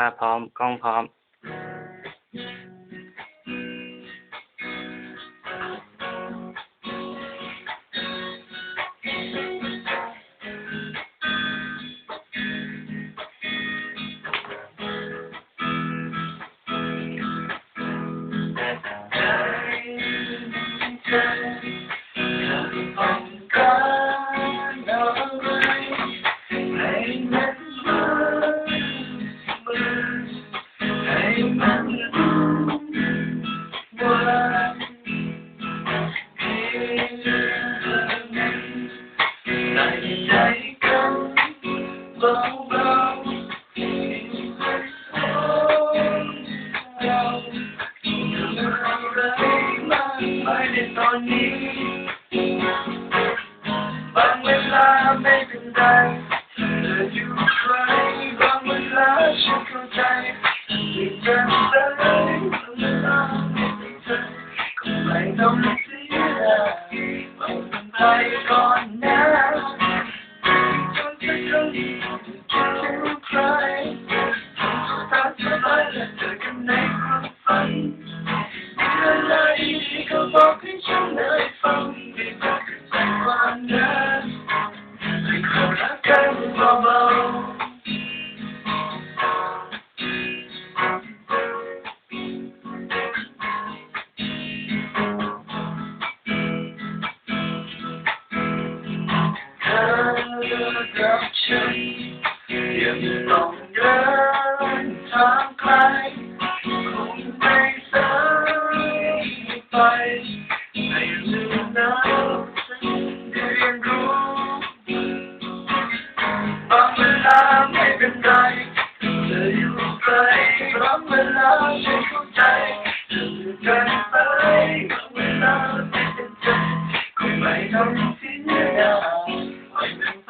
อ่าพร้อมกล้องพร้อม นี้ บางเวลาไม่เป็นไรเธออยู่ใครบางเวลาฉันเข้าใจที่จะเลยบางเวลาไม่เป็นใจก็ไม่ต้องเสียบางเวลาก่อน ฉันยังต้องเดินทางไกลคงไม่สายไปไม่ลืมนะได้เรียนรู้บางเวลาไม่เป็นไรเธออยู่ไกลบางเวลาฉันเข้าใจเธอกัน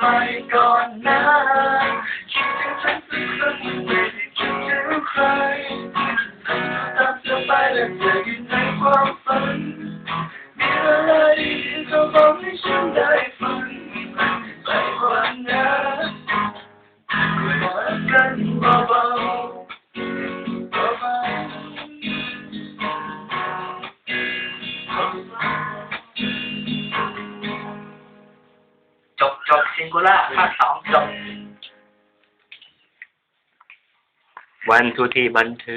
ไปก่อนนะคิดถึงฉันสักครั้งไม่ได้คิดถึงใครตามสบายและเจอ ซิงคูล่าภาคสองจบวันทุทีบันทึก